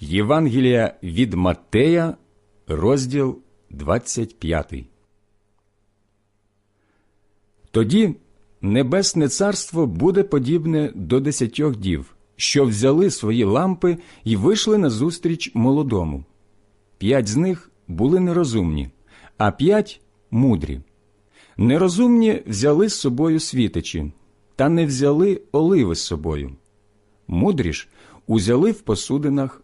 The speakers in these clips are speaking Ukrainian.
Євангелія від Маттея, розділ 25. Тоді небесне царство буде подібне до десятьох дів, що взяли свої лампи і вийшли назустріч молодому. П'ять з них були нерозумні, а п'ять мудрі. Нерозумні взяли з собою світичі, та не взяли оливи з собою. Мудрі ж узяли в посудинах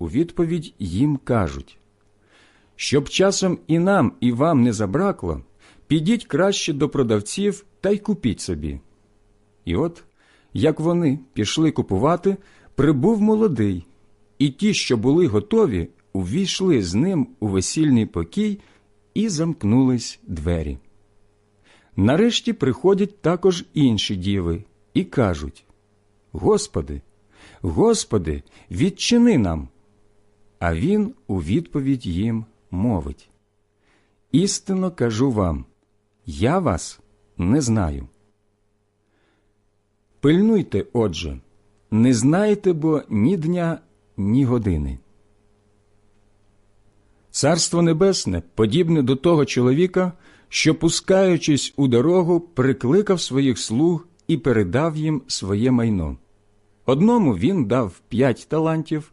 у відповідь їм кажуть щоб часом і нам, і вам не забракло, підіть краще до продавців та й купіть собі. І от, як вони пішли купувати, прибув молодий, і ті, що були готові, увійшли з ним у весільний покій і замкнулись двері. Нарешті приходять також інші діви і кажуть Господи, Господи, відчини нам. А він у відповідь їм мовить Істинно кажу вам, я вас не знаю. Пильнуйте, отже, не знаєте бо ні дня, ні години. Царство Небесне подібне до того чоловіка, що, пускаючись у дорогу, прикликав своїх слуг і передав їм своє майно. Одному він дав п'ять талантів,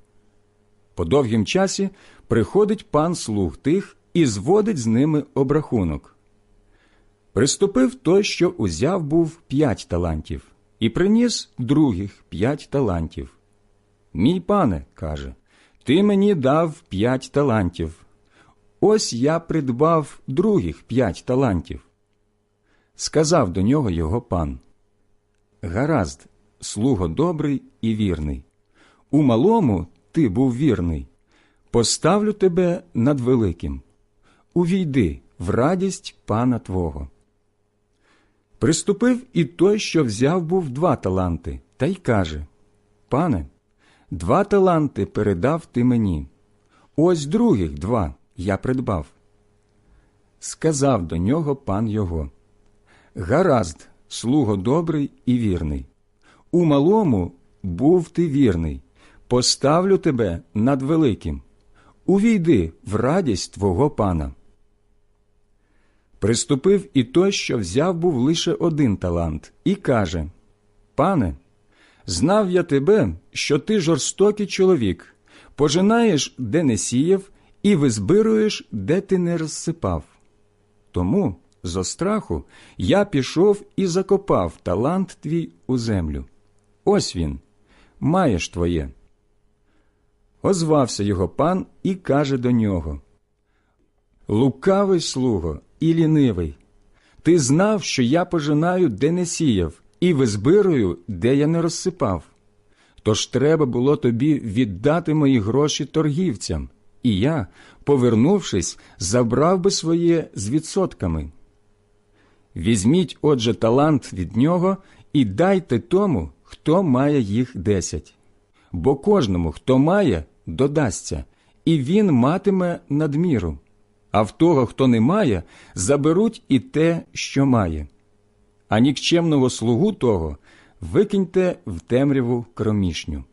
По довгім часі приходить пан слуг тих і зводить з ними обрахунок. Приступив той, що узяв був п'ять талантів, і приніс других п'ять талантів. Мій пане, каже, ти мені дав п'ять талантів. Ось я придбав других п'ять талантів. Сказав до нього його пан Гаразд, слуго добрий і вірний. У малому ти був вірний. Поставлю тебе над великим. Увійди в радість пана Твого. Приступив і той, що взяв був два таланти, та й каже Пане, два таланти передав ти мені. Ось других два я придбав. Сказав до нього пан його Гаразд, слуго добрий і вірний. У малому був ти вірний, поставлю тебе над великим. Увійди в радість твого пана. Приступив і той, що взяв був лише один талант, і каже Пане, знав я тебе, що ти жорстокий чоловік, пожинаєш, де не сіяв, і визбируєш, де ти не розсипав. Тому, зо страху, я пішов і закопав талант твій у землю. Ось він, маєш твоє. Озвався його пан і каже до нього Лукавий слуго і лінивий. Ти знав, що я пожинаю, де не сіяв, і визбирую, де я не розсипав. Тож треба було тобі віддати мої гроші торгівцям, і я, повернувшись, забрав би своє з відсотками. Візьміть, отже, талант від нього і дайте тому, хто має їх десять. Бо кожному, хто має, додасться, і він матиме надміру а в того, хто не має, заберуть і те, що має. А нікчемного слугу того викиньте в темряву кромішню.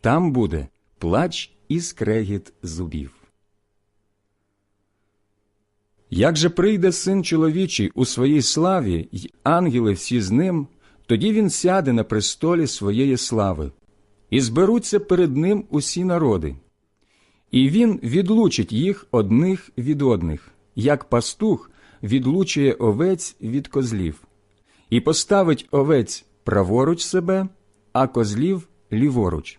Там буде плач і скрегіт зубів. Як же прийде син чоловічий у своїй славі, й ангели всі з ним, тоді він сяде на престолі своєї слави, і зберуться перед ним усі народи, І він відлучить їх одних від одних, як пастух відлучує овець від козлів, і поставить овець праворуч себе, а козлів ліворуч.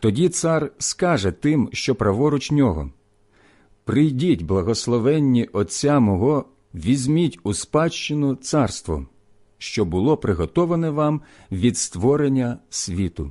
Тоді цар скаже тим, що праворуч нього Прийдіть, благословенні Отця мого, візьміть у спадщину царство, що було приготоване вам від створення світу.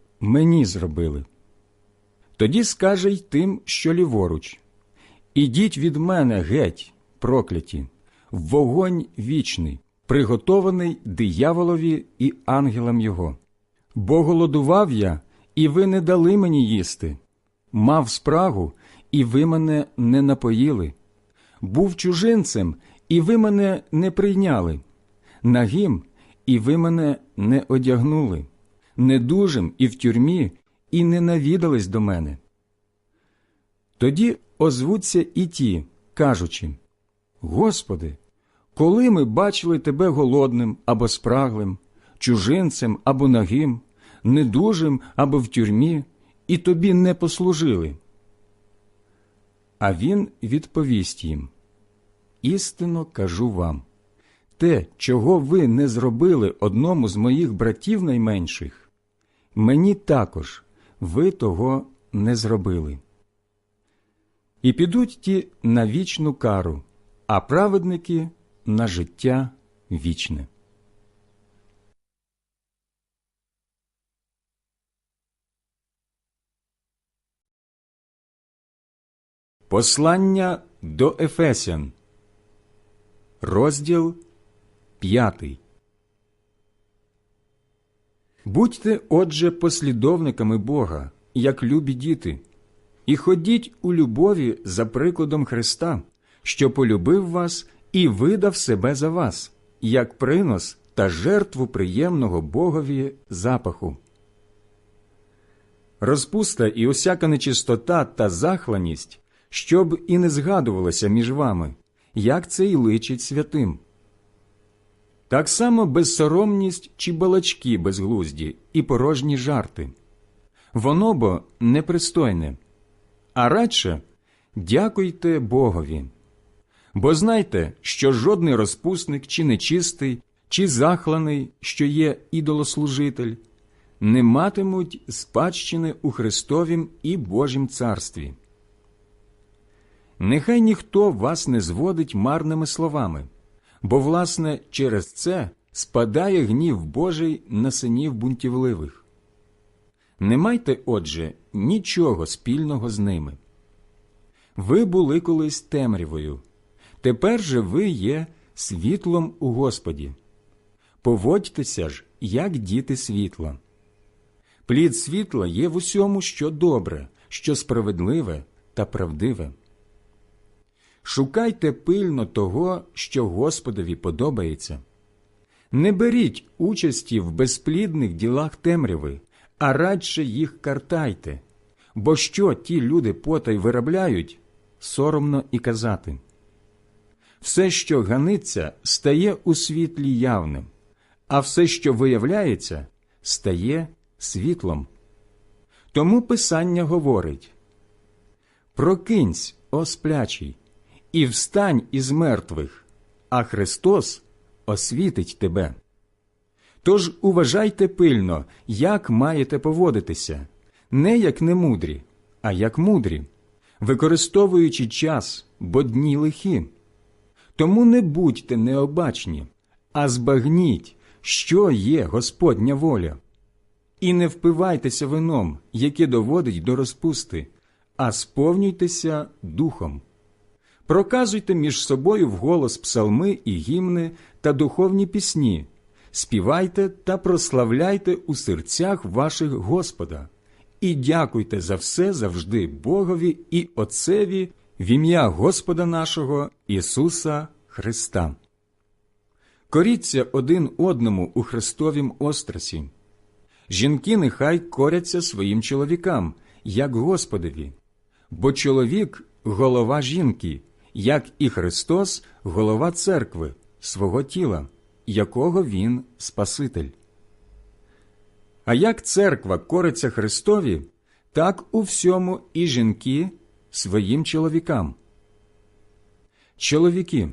мені зробили. Тоді скаже й тим, що ліворуч. Ідіть від мене геть, прокляті, в вогонь вічний, приготований дияволові і ангелам його. Бо голодував я, і ви не дали мені їсти, мав спрагу, і ви мене не напоїли, був чужинцем, і ви мене не прийняли, нагим, і ви мене не одягнули, недужим і в тюрмі, і не навідались до мене. Тоді озвуться і ті, кажучи Господи, коли ми бачили Тебе голодним або спраглим, чужинцем або нагим, недужим або в тюрмі, і тобі не послужили. А він відповість їм Істинно кажу вам те, чого ви не зробили одному з моїх братів найменших, мені також ви того не зробили. І підуть ті на вічну кару, а праведники на життя вічне. Послання до Ефесян, розділ 5 Будьте, отже, послідовниками Бога, як любі діти, і ходіть у любові за прикладом Христа, що полюбив вас і видав себе за вас, як принос та жертву приємного Богові запаху. Розпуста і усяка нечистота та захланість щоб і не згадувалося між вами, як це й личить святим. Так само безсоромність чи балачки безглузді і порожні жарти. Воно бо непристойне, а радше дякуйте Богові. Бо знайте, що жодний розпусник чи нечистий, чи захланий, що є ідолослужитель, не матимуть спадщини у Христовім і Божім царстві. Нехай ніхто вас не зводить марними словами, бо, власне, через це спадає гнів Божий на синів бунтівливих. Не майте, отже, нічого спільного з ними. Ви були колись темрявою, тепер же ви є світлом у Господі. Поводьтеся ж, як діти світла. Плід світла є в усьому, що добре, що справедливе та правдиве. Шукайте пильно того, що Господові подобається. Не беріть участі в безплідних ділах темряви, а радше їх картайте, бо що ті люди потай виробляють, соромно і казати. Все, що ганиться, стає у світлі явним, а все, що виявляється, стає світлом. Тому Писання говорить Прокинься, о сплячий, і встань із мертвих, а Христос освітить тебе. Тож уважайте пильно, як маєте поводитися, не як немудрі, а як мудрі, використовуючи час, бо дні лихі. Тому не будьте необачні, а збагніть, що є Господня воля. І не впивайтеся вином, яке доводить до розпусти, а сповнюйтеся духом. Проказуйте між собою вголос псалми і гімни та духовні пісні, співайте та прославляйте у серцях ваших Господа, і дякуйте за все завжди Богові і Отцеві в ім'я Господа нашого Ісуса Христа. Коріться один одному у Христовім острасі. Жінки нехай коряться своїм чоловікам, як Господові, бо чоловік голова жінки, як і Христос голова церкви, свого тіла, якого Він Спаситель. А як церква кориться Христові, так у всьому і жінки своїм чоловікам. Чоловіки,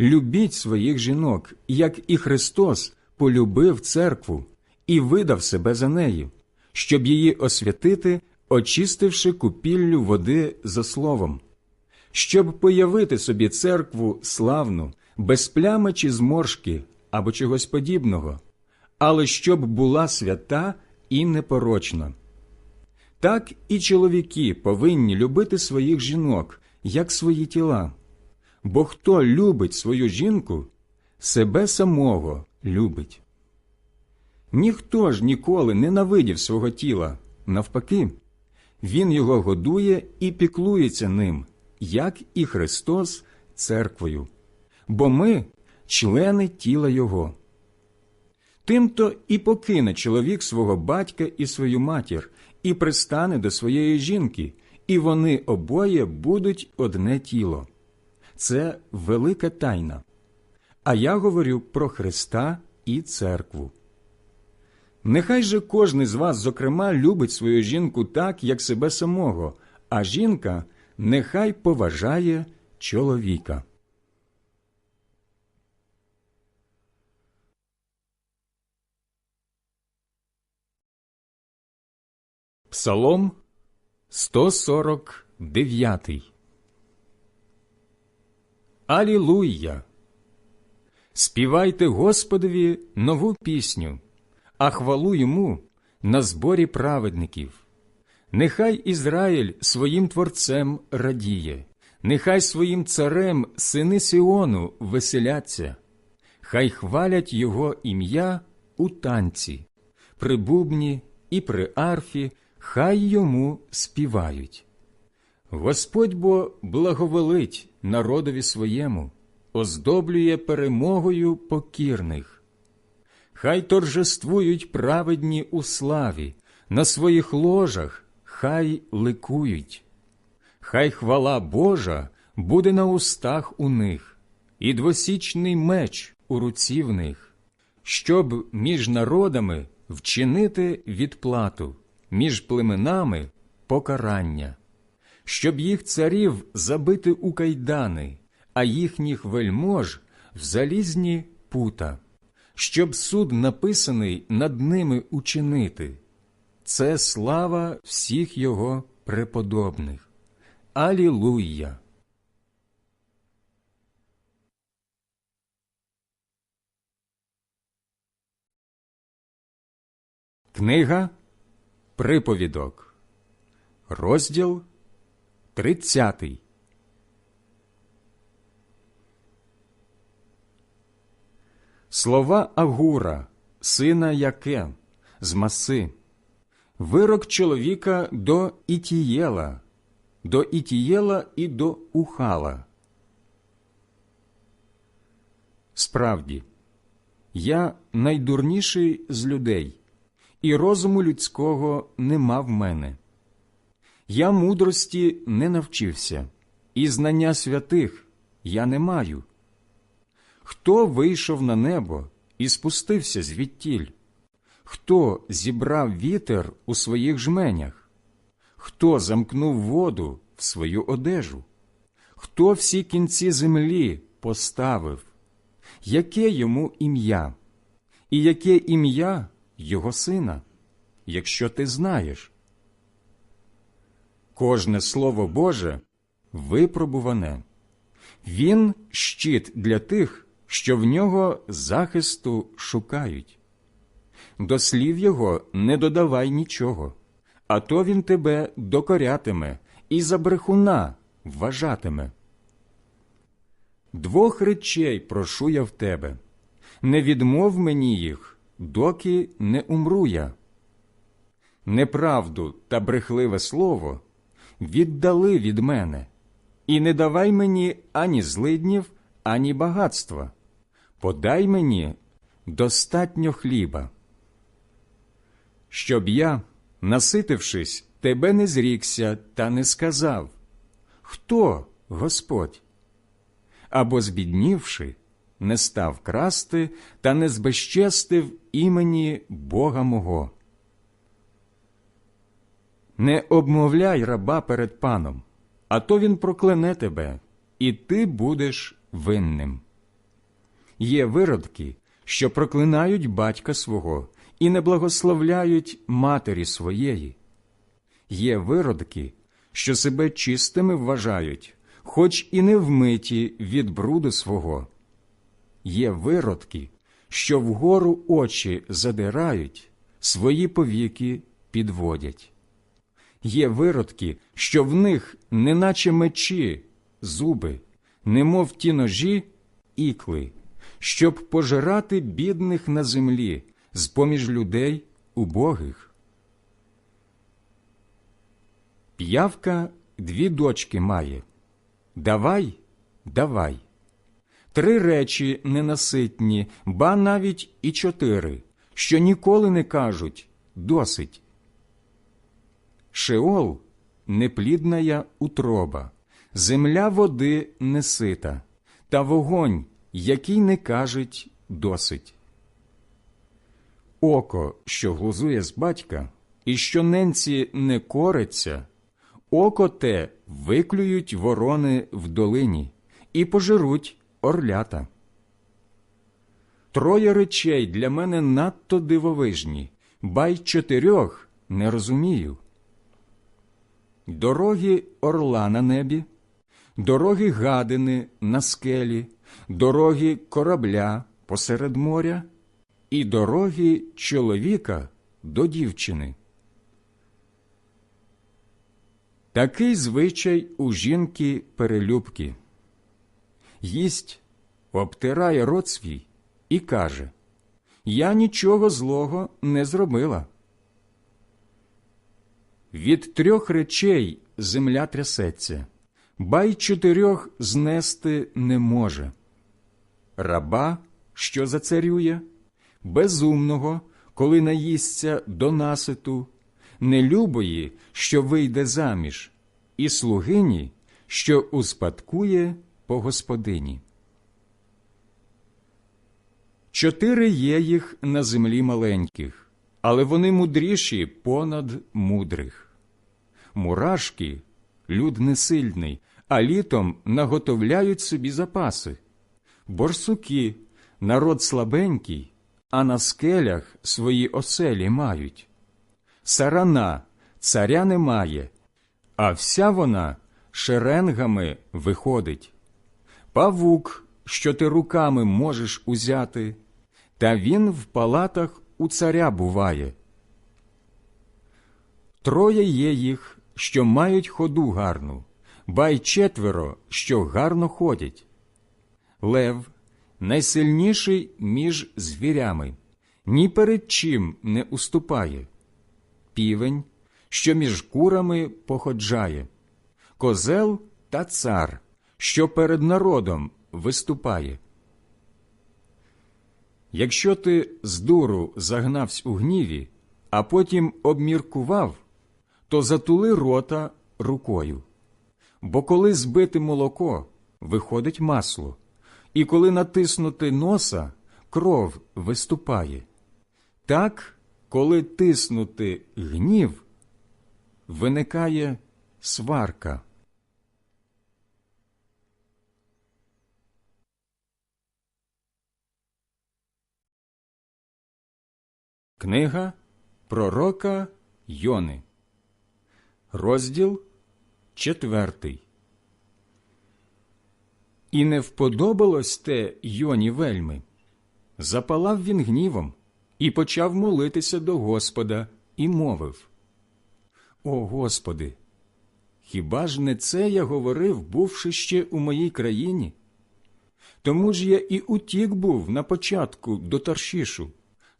любіть своїх жінок, як і Христос полюбив церкву і видав себе за нею, щоб її освятити, очистивши купіллю води за словом, щоб появити собі церкву славну, без плями чи зморшки або чогось подібного, але щоб була свята і непорочна. Так і чоловіки повинні любити своїх жінок, як свої тіла. Бо хто любить свою жінку, себе самого любить. Ніхто ж ніколи не навидів свого тіла, навпаки, він його годує і піклується ним, як і Христос церквою, бо ми члени тіла Його. Тимто і покине чоловік свого батька і свою матір, і пристане до своєї жінки, і вони обоє будуть одне тіло. Це велика тайна. А я говорю про Христа і церкву. Нехай же кожний з вас, зокрема, любить свою жінку так, як себе самого, а жінка нехай поважає чоловіка. Псалом 149 Алілуя! Співайте Господові нову пісню, а хвалу йому на зборі праведників. Нехай Ізраїль своїм творцем радіє, нехай своїм царем сини Сіону веселяться, хай хвалять його ім'я у танці, при бубні і при арфі, хай йому співають. Господь бо благоволить народові своєму, оздоблює перемогою покірних. Хай торжествують праведні у славі, на своїх ложах хай ликують. Хай хвала Божа буде на устах у них, і двосічний меч у руці в них, щоб між народами вчинити відплату, між племенами покарання щоб їх царів забити у кайдани, а їхніх вельмож в залізні пута, щоб суд написаний над ними учинити. Це слава всіх його преподобних. Алілуя! Книга Приповідок, розділ Тридцятий. Слова Агура, сина Яке, з маси, вирок чоловіка до Ітієла, до Ітієла і до Ухала. Справді, я найдурніший з людей, і розуму людського нема в мене. Я мудрості не навчився, і знання святих я не маю. Хто вийшов на небо і спустився звідтіль? Хто зібрав вітер у своїх жменях? Хто замкнув воду в свою одежу? Хто всі кінці землі поставив? Яке йому ім'я? І яке ім'я його сина, якщо ти знаєш? кожне слово Боже випробуване. Він щит для тих, що в нього захисту шукають. До слів його не додавай нічого, а то він тебе докорятиме і за брехуна вважатиме. Двох речей прошу я в тебе не відмов мені їх, доки не умру я. Неправду та брехливе слово віддали від мене, і не давай мені ані злиднів, ані багатства. Подай мені достатньо хліба. Щоб я, наситившись, тебе не зрікся та не сказав Хто Господь? Або збіднівши, не став красти та не збезчестив імені Бога мого. Не обмовляй раба перед паном, а то він прокляне тебе, і ти будеш винним. Є виродки, що проклинають батька свого і не благословляють матері своєї. Є виродки, що себе чистими вважають, хоч і не вмиті від бруду свого. Є виродки, що вгору очі задирають, свої повіки підводять. Є виродки, що в них, неначе мечі, зуби, немов ті ножі, ікли, щоб пожирати бідних на землі з поміж людей убогих. П'явка дві дочки має. Давай, давай. Три речі ненаситні, ба навіть і чотири, що ніколи не кажуть досить. Шеол неплідная утроба, земля води несита, та вогонь, який не кажуть досить. Око, що глузує з батька, і що ненці не кориться, око те виклюють ворони в долині і пожируть орлята. Троє речей для мене надто дивовижні, ба й чотирьох не розумію. Дороги орла на небі, дороги гадини на скелі, дороги корабля посеред моря і дороги чоловіка до дівчини. Такий звичай у жінки перелюбки. Їсть, обтирає рот свій і каже Я нічого злого не зробила. Від трьох речей земля трясеться, ба й чотирьох знести не може. Раба, що зацарює, безумного, коли наїсться до наситу, нелюбої, що вийде заміж, і слугині, що успадкує по господині. Чотири є їх на землі маленьких, але вони мудріші понад мудрих. Мурашки люд несильний, а літом наготовляють собі запаси. Борсуки народ слабенький, а на скелях свої оселі мають. Сарана царя немає, а вся вона шеренгами виходить. Павук, що ти руками можеш узяти, та він в палатах у царя буває. Троє є їх, що мають ходу гарну, ба й четверо, що гарно ходять. Лев найсильніший між звірями, ні перед чим не уступає. Півень, що між курами походжає, козел та цар, що перед народом виступає. Якщо ти з дуру загнавсь у гніві, а потім обміркував, то затули рота рукою. Бо коли збити молоко, виходить масло, і коли натиснути носа, кров виступає. Так, коли тиснути гнів, виникає сварка. Книга Пророка Йони, розділ четвертий. І не вподобалось те Йоні вельми. Запалав він гнівом і почав молитися до Господа і мовив О Господи, хіба ж не це я говорив, бувши ще у моїй країні? Тому ж я і утік був на початку до Таршішу,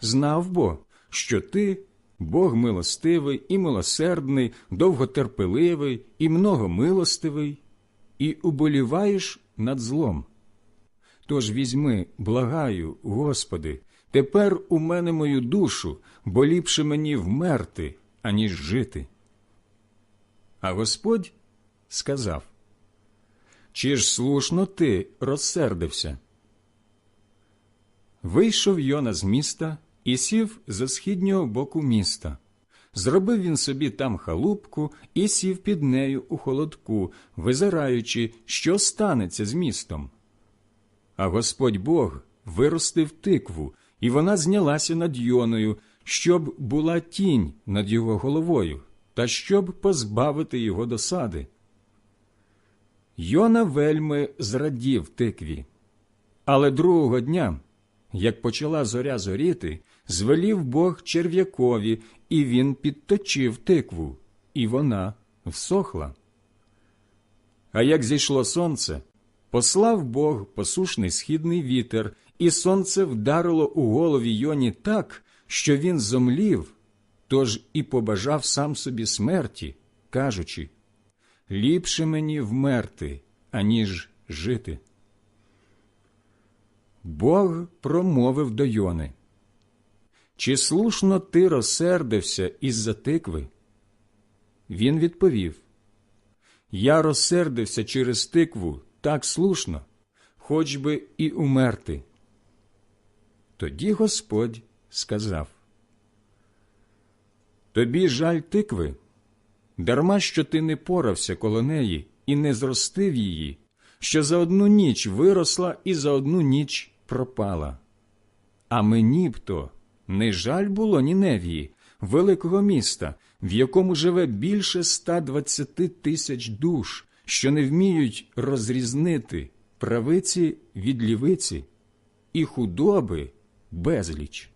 знав бо, що ти Бог милостивий і милосердний, довготерпеливий і многомилостивий, і уболіваєш над злом. Тож візьми, благаю, Господи, тепер у мене мою душу, бо ліпше мені вмерти, аніж жити. А Господь сказав Чи ж слушно ти розсердився? Вийшов Йона з міста і сів за східнього боку міста. Зробив він собі там халупку і сів під нею у холодку, визираючи, що станеться з містом. А Господь Бог виростив тикву, і вона знялася над Йоною, щоб була тінь над його головою, та щоб позбавити його досади. Йона вельми зрадів тикві. Але другого дня, як почала зоря зоріти, звелів Бог черв'якові, і він підточив тикву, і вона всохла. А як зійшло сонце, послав Бог посушний східний вітер, і сонце вдарило у голові Йоні так, що він зомлів, тож і побажав сам собі смерті, кажучи ліпше мені вмерти, аніж жити. Бог промовив до Йони. Чи слушно ти розсердився із-за тикви? Він відповів Я розсердився через тикву так слушно, хоч би і умерти. Тоді Господь сказав Тобі жаль тикви, дарма що ти не порався коло неї і не зростив її, що за одну ніч виросла і за одну ніч пропала. А мені б то не жаль було Ніневії, великого міста, в якому живе більше ста двадцяти тисяч душ, що не вміють розрізнити правиці від лівиці і худоби безліч.